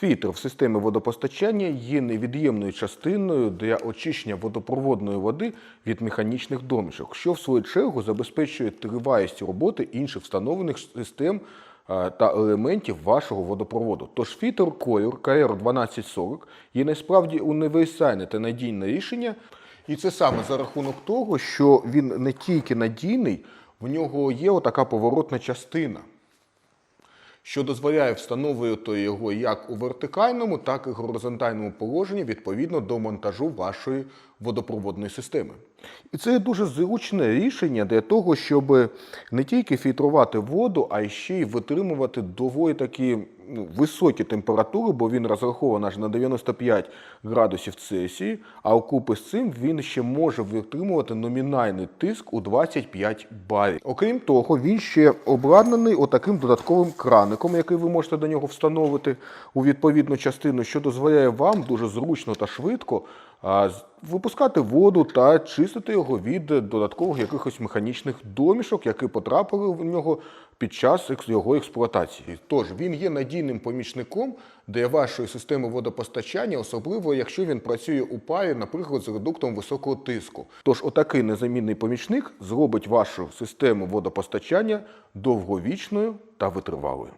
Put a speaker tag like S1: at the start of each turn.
S1: Фільтр в системі водопостачання є невід'ємною частиною для очищення водопроводної води від механічних домішок, що в свою чергу забезпечує тривалість роботи інших встановлених систем е, та елементів вашого водопроводу. Тож фільтр Color KR1240 є насправді універсальне та надійне рішення. І це саме за рахунок того, що він не тільки надійний, в нього є отака поворотна частина що дозволяє встановлювати його як у вертикальному, так і горизонтальному положенні відповідно до монтажу вашої водопроводної системи. І це дуже зручне рішення для того, щоб не тільки фільтрувати воду, а ще й витримувати доволі такі ну, високі температури, бо він розрахований аж на 95 градусів Цельсії, а окупи з цим він ще може витримувати номінальний тиск у 25 барів. Окрім того, він ще обладнаний отаким додатковим краником, який ви можете до нього встановити у відповідну частину, що дозволяє вам дуже зручно та швидко випускати воду та чистити його від додаткових якихось механічних домішок, які потрапили в нього під час його експлуатації. Тож він є надійним помічником для вашої системи водопостачання, особливо якщо він працює у парі, наприклад, з редуктом високого тиску. Тож отакий незамінний помічник зробить вашу систему водопостачання довговічною та витривалою.